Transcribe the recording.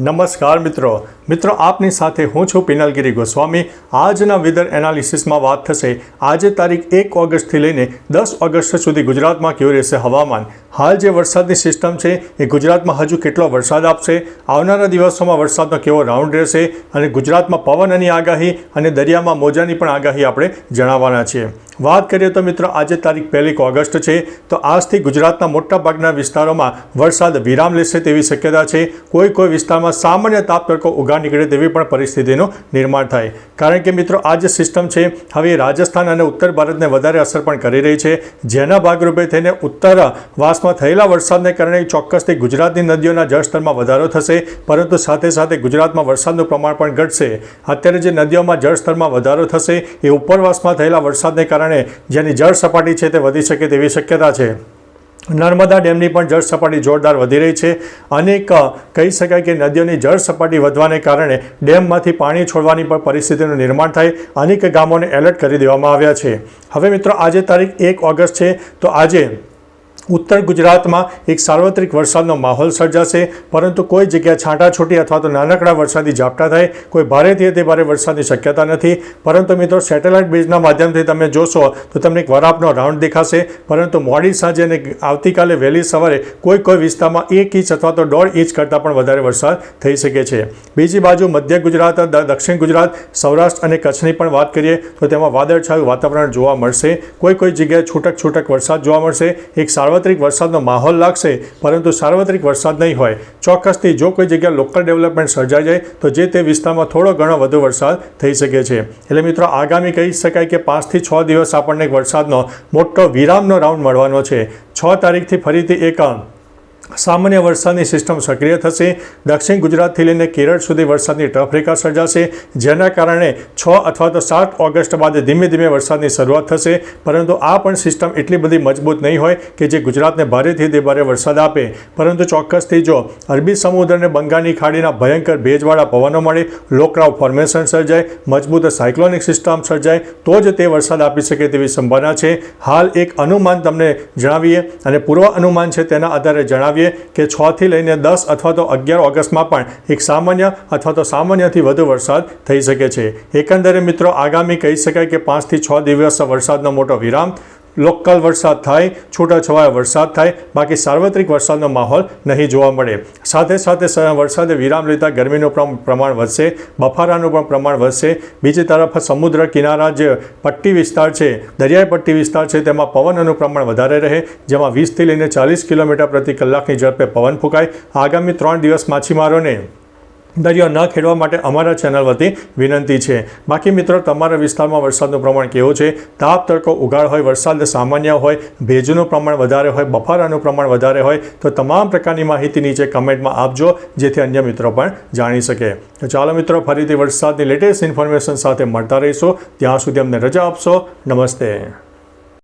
નમસ્કાર મિત્રો. મિત્રો, આપની સાથે હું છું પિનલગીરી ગોસ્વામી. આજના વેધર એનાલિસિસમાં વાત થશે. આજે તારીખ એક ઓગસ્ટથી લઈને દસ ઓગસ્ટ સુધી ગુજરાતમાં કેવું રહેશે હવામાન? હાલ જે વરસાદની સિસ્ટમ છે, એ ગુજરાતમાં હજુ કેટલો વરસાદ આપશે? આવનારા દિવસોમાં વરસાદનો કેવો રાઉન્ડ રહેશે? અને ગુજરાતમાં પવનની આગાહી અને દરિયામાં મોજાની પણ આગાહી આપણે જણાવવાના છીએ. વાત કરીએ તો મિત્રો, આજે તારીખ પહેલી ઓગસ્ટ છે, તો આજથી ગુજરાતના મોટાભાગના વિસ્તારોમાં વરસાદ વિરામ લેશે તેવી શક્યતા છે. કોઈ કોઈ વિસ્તારમાં સામાન્ય તાપ તડકો ઉગા નીકળે તેવી પણ પરિસ્થિતિનું નિર્માણ થાય. કારણ કે મિત્રો, આ જે સિસ્ટમ છે, હવે રાજસ્થાન અને ઉત્તર ભારતને વધારે અસર પણ કરી રહી છે. જેના ભાગરૂપે થઈને ઉત્તર વાસમાં થયેલા વરસાદને કારણે ચોક્કસથી ગુજરાતની નદીઓના જળસ્તરમાં વધારો થશે, પરંતુ સાથે સાથે ગુજરાતમાં વરસાદનું પ્રમાણ પણ ઘટશે. અત્યારે જે નદીઓમાં જળસ્તરમાં વધારો થશે, એ ઉપરવાસમાં થયેલા વરસાદને કારણે જેની જળ સપાટી છે તે વધી શકે તેવી શક્યતા છે. નર્મદા ડેમની પણ જળ સપાટી જોરદાર વધી રહી છે. અનેક કહી શકાય કે નદીઓની જળ સપાટી વધવાને કારણે ડેમમાંથી પાણી છોડવાની પણ પરિસ્થિતિનું નિર્માણ થાય. અનેક ગામોને એલર્ટ કરી દેવામાં આવ્યા છે. હવે મિત્રો, આજે તારીખ એક ઓગસ્ટ છે. તો આજે ઉત્તર ગુજરાતમાં એક સાર્વત્રિક વરસાદનો માહોલ સર્જાશે, પરંતુ કોઈ જગ્યાએ છાંટાછૂટી અથવા તો નાનકડા વરસાદી ઝાપટા થાય. કોઈ ભારેથી અતિ ભારે વરસાદની શક્યતા નથી. પરંતુ મિત્રો, સેટેલાઇટ બેઝના માધ્યમથી તમે જોશો તો તમને એક વરાપનો રાઉન્ડ દેખાશે. પરંતુ મોડી સાંજે અને આવતીકાલે વહેલી સવારે કોઈ કોઈ વિસ્તારમાં એક ઇંચ અથવા તો દોઢ ઇંચ કરતાં પણ વધારે વરસાદ થઈ શકે છે. બીજી બાજુ મધ્ય ગુજરાત દક્ષિણ ગુજરાત, સૌરાષ્ટ્ર અને કચ્છની પણ વાત કરીએ તો તેમાં વાદળછાયું વાતાવરણ જોવા મળશે. કોઈ કોઈ જગ્યાએ છૂટક છૂટક વરસાદ જોવા મળશે. એક સાર્વત્રિક વરસાદનો માહોલ લાગશે, પરંતુ સાર્વત્રિક વરસાદ નહીં હોય. ચોક્કસથી જો કોઈ જગ્યાએ લોકલ ડેવલપમેન્ટ સર્જાઈ જાય, તો જે તે વિસ્તારમાં થોડો ઘણો વધુ વરસાદ થઈ શકે છે. એટલે મિત્રો, આગામી કહી શકાય કે પાંચથી છ દિવસ આપણને વરસાદનો મોટો વિરામનો રાઉન્ડ મળવાનો છે. છ તારીખથી ફરીથી એક સામાન્ય વરસાદની સિસ્ટમ સક્રિય થશે. દક્ષિણ ગુજરાતથી લઈને કેરળ સુધી વરસાદની ટફરેખા સર્જાશે. જેના કારણે છ અથવા તો સાત ઓગસ્ટ બાદ ધીમે ધીમે વરસાદની શરૂઆત થશે. પરંતુ આ પણ સિસ્ટમ એટલી બધી મજબૂત નહીં હોય કે જે ગુજરાતને ભારેથી તે ભારે વરસાદ આપે. પરંતુ ચોક્કસથી જો અરબી સમુદ્ર અને બંગાળની ખાડીના ભયંકર ભેજવાળા પવનો મળે, લોકરાવ ફોર્મેશન સર્જાય, મજબૂત સાયક્લોનિક સિસ્ટમ સર્જાય, તો જ તે વરસાદ આપી શકે તેવી સંભાવના છે. હાલ એક અનુમાન તમને જણાવીએ અને પૂર્વ અનુમાન છે તેના આધારે જણાવીએ. કે છ થી લઈને દસ અથવા તો અગિયાર ઓગસ્ટમાં પણ એક સામાન્ય અથવા તો સામાન્યથી વધુ વરસાદ થઈ શકે છે. એકંદરે મિત્રો આગામી કહી શકાય કે પાંચથી છ દિવસ વરસાદનો મોટો વિરામ લોકલ વરસાદ થાય, છૂટાછવાયા વરસાદ થાય, બાકી સાર્વત્રિક વરસાદનો માહોલ નહીં જોવા મળે. સાથે સાથે વરસાદે વિરામ લેતા ગરમીનું પણ પ્રમાણ વધશે, બફારાનું પણ પ્રમાણ વધશે. બીજી તરફ સમુદ્ર કિનારા જે પટ્ટી વિસ્તાર છે, દરિયાઈ પટ્ટી વિસ્તાર છે, તેમાં પવનનું પ્રમાણ વધારે રહે, જેમાં વીસથી લઈને ચાલીસ કિલોમીટર પ્રતિ કલાકની ઝડપે પવન ફૂંકાય. આગામી ત્રણ દિવસ માછીમારોને દરિયો ન ખેડવા માટે અમારા ચેનલ વતી વિનંતી છે. બાકી મિત્રો, તમારા વિસ્તારમાં વરસાદનું પ્રમાણ કેવું છે? તાપ, તડકો, ઉગાડ હોય, વરસાદ સામાન્ય હોય, ભેજનું પ્રમાણ વધારે હોય, બફારાનું પ્રમાણ વધારે હોય, તો તમામ પ્રકારની માહિતી નીચે કમેન્ટમાં આપજો, જેથી અન્ય મિત્રો પણ જાણી શકે. તો ચાલો મિત્રો, ફરીથી વરસાદની લેટેસ્ટ ઇન્ફોર્મેશન સાથે મળતા રહીશું. ત્યાં સુધી અમને રજા આપશો. નમસ્તે.